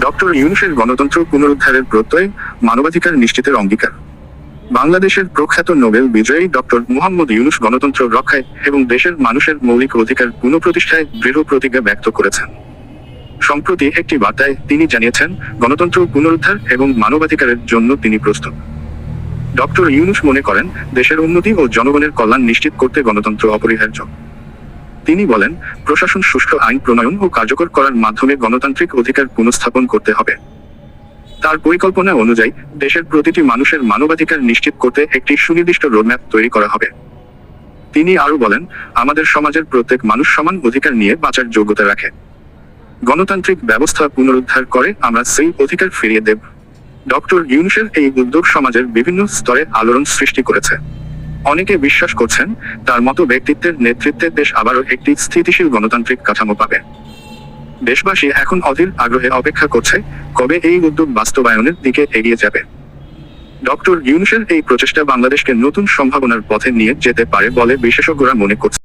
Doctor ইউনুসের গণতন্ত্র পুনরুদ্ধারের প্রত্যয় মানবাধিকার নিশ্চিতের অঙ্গীকার। বাংলাদেশের প্রখ্যাত নোবেল বিজয়ী ডক্টর মুহাম্মদ ইউনুস গণতন্ত্র রক্ষায় এবং দেশের মানুষের মৌলিক অধিকার পুনঃপ্রতিষ্ঠায় দৃঢ় প্রতিজ্ঞা ব্যক্ত করেছেন। সম্প্রতি একটি বার্তায় তিনি জানিয়েছেন, গণতন্ত্র পুনরুদ্ধার এবং মানবাধিকারের জন্য তিনি প্রস্তুত। ডক্টর ইউনুস মনে করেন, দেশের উন্নতি ও জনগণের কল্যাণ নিশ্চিত করতে গণতন্ত্র অপরিহার্য। তিনি বলেন, প্রশাসন সুষ্ঠু আইন প্রণয়ন ও কার্যকর করার মাধ্যমে গণতান্ত্রিক অধিকার পুনঃস্থাপন করতে হবে। তার পরিকল্পনা অনুযায়ী দেশের প্রতিটি মানুষের মানবাধিকার নিশ্চিত করতে একটি সুনির্দিষ্ট রোডম্যাপ তৈরি করা হবে। তিনি আরও বলেন, আমাদের সমাজের প্রত্যেক মানুষ সমান অধিকার নিয়ে বাঁচার যোগ্যতা রাখে। গণতান্ত্রিক ব্যবস্থা পুনরুদ্ধার করে আমরা সেই অধিকার ফিরিয়ে দেব। ডক্টর ইউনুসের এই উদ্যোগ সমাজের বিভিন্ন স্তরে আলোড়ন সৃষ্টি করেছে। অনেকে বিশ্বাস করছেন তার মতো ব্যক্তিত্বের নেতৃত্বে দেশ আবারও একটি স্থিতিশীল গণতান্ত্রিক কাঠামো পাবে। দেশবাসী এখন অধীর আগ্রহে অপেক্ষা করছে কবে এই উদ্যোগ বাস্তবায়নের দিকে এগিয়ে যাবে। ডক্টর ইউনুসের এই প্রচেষ্টা বাংলাদেশকে নতুন সম্ভাবনার পথে নিয়ে যেতে পারে বলে বিশেষজ্ঞরা মনে করছে